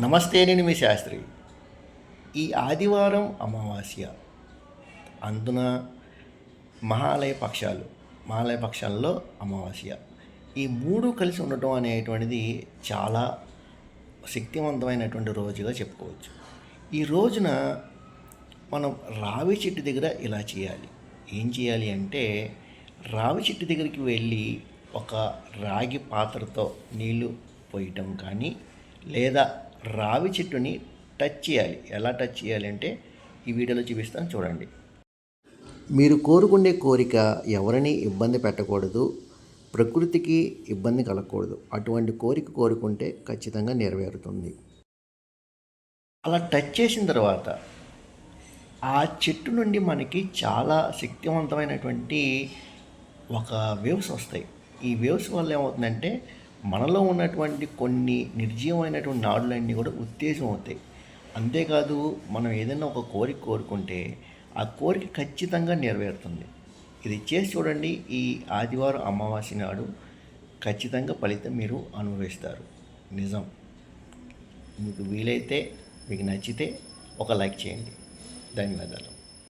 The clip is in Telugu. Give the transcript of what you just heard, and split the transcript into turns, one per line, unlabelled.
నమస్తే నేను మీ శాస్త్రి. ఈ ఆదివారం అమావాస్య. అందున మహాలయ పక్షాలు మహాలయ పక్షాల్లో అమావాస్య. ఈ మూడు కలిసి ఉండటం అనేటువంటిది చాలా శక్తివంతమైనటువంటి రోజుగా చెప్పుకోవచ్చు. ఈ రోజున మనం రావి చెట్టు దగ్గర ఇలా చేయాలి. ఏం చేయాలి అంటే రావి చెట్టు దగ్గరికి వెళ్ళి ఒక రాగి పాత్రతో నీళ్ళు పోయటం కానీ లేదా రావి చెట్టుని టచ్ చేయాలి. ఎలా టచ్ చేయాలి అంటే ఈ వీడియోలో చూపిస్తాను. చూడండి. మీరు కోరుకునే కోరిక ఎవరిని ఇబ్బంది పెట్టకూడదు ప్రకృతికి ఇబ్బంది కలగకూడదు. అటువంటి కోరిక కోరుకుంటే ఖచ్చితంగా నెరవేరుతుంది. అలా టచ్ చేసిన తర్వాత ఆ చెట్టు నుండి మనకి చాలా శక్తివంతమైనటువంటి ఒక వేవ్స్ వస్తాయి. ఈ వేవ్స్ వల్ల ఏమవుతుందంటే మనలో ఉన్నటువంటి కొన్ని నిర్జీవమైనటువంటి నాడులన్నీ కూడా ఉత్తేజం అవుతాయి. అంతేకాదు మనం ఏదైనా ఒక కోరిక కోరుకుంటే ఆ కోరిక ఖచ్చితంగా నెరవేరుతుంది. ఇది చేసి చూడండి ఈ ఆదివారం అమావాస్య నాడు ఖచ్చితంగా ఫలితం మీరు అనుభవిస్తారు. నిజం. మీకు వీలైతే మీకు నచ్చితే ఒక లైక్ చేయండి. ధన్యవాదాలు.